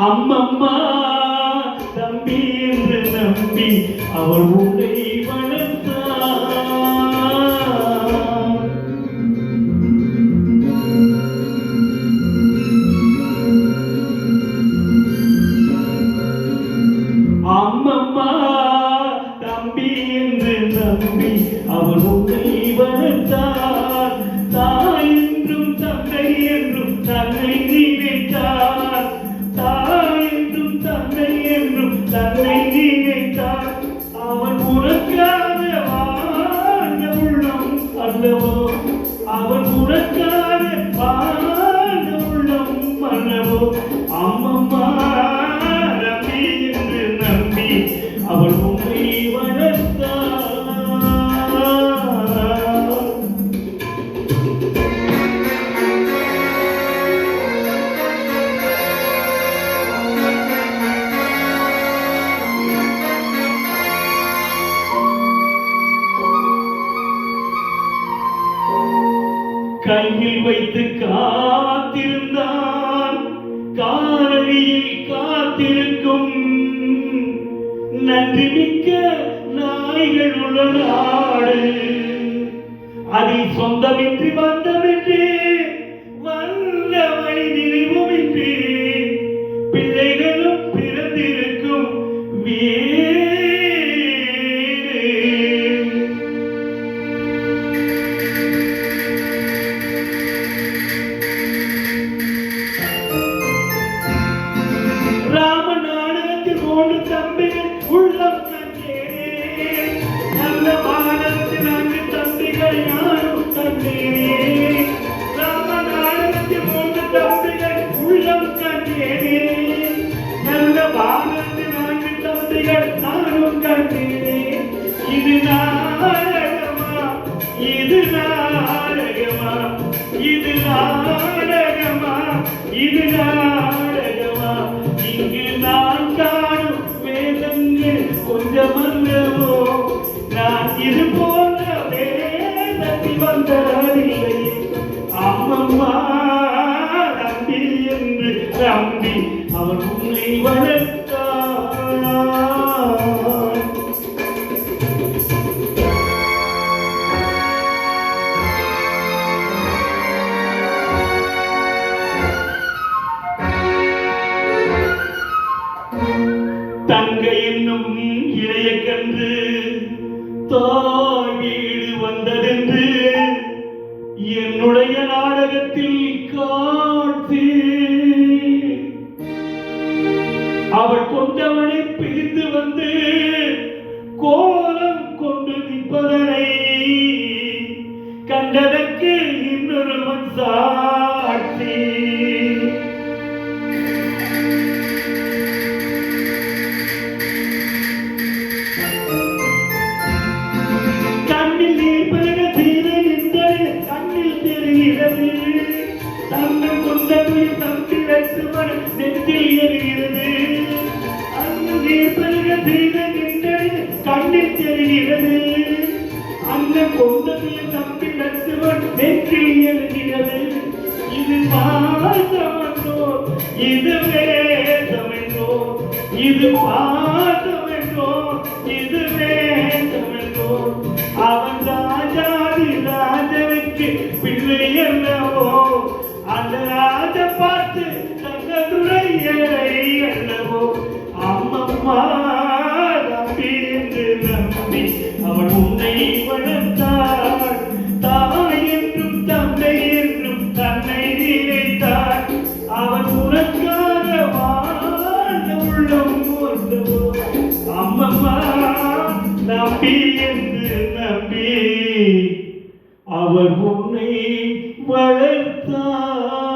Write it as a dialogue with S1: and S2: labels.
S1: அம்மம்மா தம்பி என்று நம்பி அவள் உன்னை that we need. கையில் வைத்து காத்திருந்தான். காலடியில் காத்திருக்கும் நன்றி மிக்க நாய்கள் உள்ள நாடு. அதில் சொந்தமின்றி வந்தமின்றி நான்கு நானும் கண்டேன். இது நாடகமா? இது நாடகமா? இது நாடகமா? இது நாடகமா? இங்கு நான் காணும் வேதங்கள் கொஞ்சமல்லவோ நான் இது போன்ற வேதத்தில் வந்ததில்லை அம்மம்மா நம்பி என்று நம்பி அவன் உன்னை வளர்த்து தங்க என்னும் இளைய கன்று தாய் வீடு வந்ததென்று என்னுடைய நாடகத்தில் காட்சி தன்னம் கொண்ட உயிர் தம்பி எரிகிறது அண்ணன் நீர் தீர நின்றது கண்ணில் தெரிகிறது. அண்ணன் கொண்ட உயிர் தம்பி வைத்து எரிகிறது இது பாசமென்றோ இது வேதமென்றோ இது பாசமென்றோ இது வேதமென்றோ அவன் நம்பி என்று நம்பி அவர் உன்னை வளர்த்தார்.